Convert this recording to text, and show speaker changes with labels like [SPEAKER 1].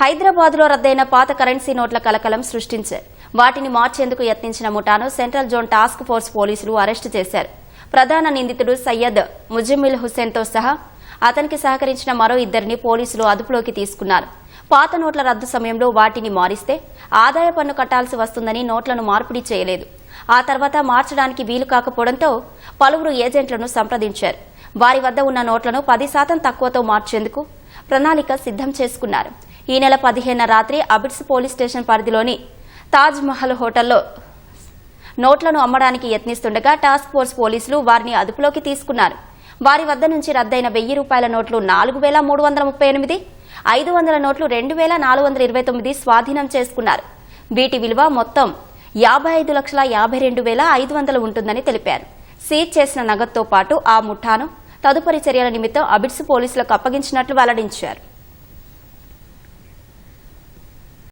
[SPEAKER 1] హైదరాబాద్లో రద్దయిన పాత కరెన్సీ నోట్ల కలకలం సృష్టించారు. వాటిని మార్చేందుకు యత్నించిన ముఠాను సెంట్రల్ జోన్ టాస్క్ ఫోర్స్ పోలీసులు అరెస్టు చేశారు. ప్రధాన నిందితుడు సయ్యద్ ముజమ్మిల్ హుస్సేన్తో సహా అతనికి సహకరించిన మరో ఇద్దరిని పోలీసులు అదుపులోకి తీసుకున్నారు. పాత నోట్ల రద్దు సమయంలో వాటిని మారిస్తే ఆదాయ పన్ను కట్టాల్సి వస్తుందని నోట్లను మార్పిడి చేయలేదు. ఆ తర్వాత మార్చడానికి వీలు కాకపోవడంతో పలువురు ఏజెంట్లను సంప్రదించారు. వారి వద్ద ఉన్న నోట్లను పది శాతం తక్కువతో మార్చేందుకు ప్రణాళిక సిద్ధం చేసుకున్నారు. ఈ నెల పదిహేన రాత్రి అబిడ్స్ పోలీస్ స్టేషన్ పరిధిలోని తాజ్ మహల్ హోటల్లో నోట్లను అమ్మడానికి యత్నిస్తుండగా టాస్క్ ఫోర్స్ పోలీసులు వారిని అదుపులోకి తీసుకున్నారు. వారి వద్ద నుంచి రద్దయిన వెయ్యి రూపాయల నోట్లు నాలుగు వేల మూడు వందల ముప్పై ఎనిమిది ఐదు వందల నోట్లు రెండు వేల నాలుగు వందల ఇరవై తొమ్మిది స్వాధీనం చేసుకున్నారు. వీటి విలువ మొత్తం యాభై ఐదు లక్షల యాభై రెండు వేల ఐదు వందలు ఉంటుందని తెలిపారు. సీజ్ చేసిన నగదుతో పాటు ఆ ముఠాను తదుపరి చర్యల నిమిత్తం అబిడ్స్ పోలీసులకు అప్పగించినట్లు వెల్లడించారు.